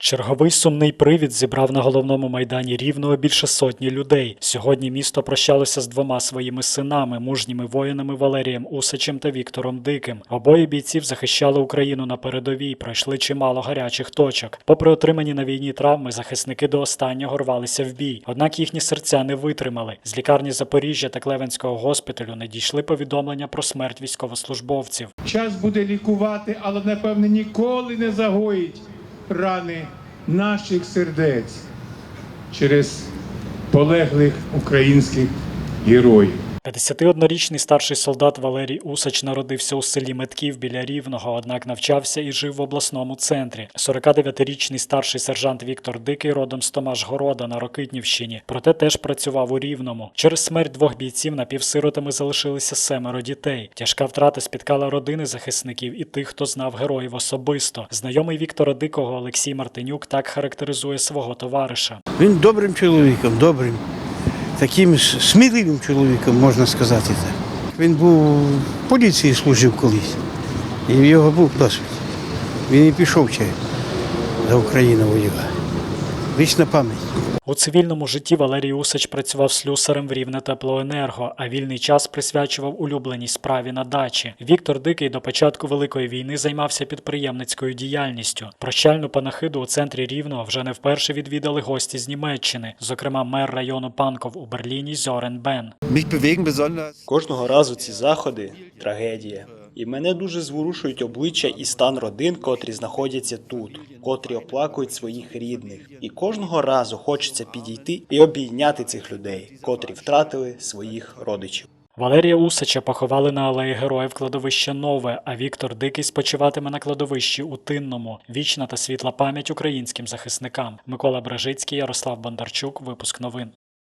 Черговий сумний привід зібрав на головному майдані рівного більше сотні людей. Сьогодні місто прощалося з двома своїми синами, мужніми воїнами Валерієм Усачем та Віктором Диким. Обоє бійців захищали Україну на передовій, пройшли чимало гарячих точок. Попри отримані на війні травми, захисники до останнього рвалися в бій. Однак їхні серця не витримали. З лікарні Запоріжжя та Клевенського госпіталю надійшли повідомлення про смерть військовослужбовців. Час буде лікувати, але напевне ніколи не загоїть рани наших сердець через полеглих українських героїв. 51-річний старший солдат Валерій Усач народився у селі Метків біля Рівного, однак навчався і жив в обласному центрі. 49-річний старший сержант Віктор Дикий родом з Томашгорода на Рокитнівщині, проте теж працював у Рівному. Через смерть двох бійців напівсиротами залишилися семеро дітей. Тяжка втрата спіткала родини захисників і тих, хто знав героїв особисто. Знайомий Віктора Дикого Олексій Мартинюк так характеризує свого товариша. Він добрим чоловіком, добрим, таким сміливим чоловіком, можна сказати так. Він був в поліції служив колись, і в його був досвід. Він і пішов ще за Україну воювати. Вічна пам'ять. У цивільному житті Валерій Усач працював слюсарем в Рівне теплоенерго, а вільний час присвячував улюбленій справі на дачі. Віктор Дикий до початку Великої війни займався підприємницькою діяльністю. Прощальну панахиду у центрі Рівного вже не вперше відвідали гості з Німеччини, зокрема мер району Панков у Берліні Зьорен Бен. Кожного разу ці заходи трагедія. І мене дуже зворушують обличчя і стан родин, котрі знаходяться тут, котрі оплакують своїх рідних. І кожного разу хочеться підійти і обійняти цих людей, котрі втратили своїх родичів. Валерія Усача поховали на алеї героїв кладовища Нове, а Віктор Дикий спочиватиме на кладовищі у Тинному. Вічна та світла пам'ять українським захисникам. Микола Бражицький, Ярослав Бондарчук. Випуск новин.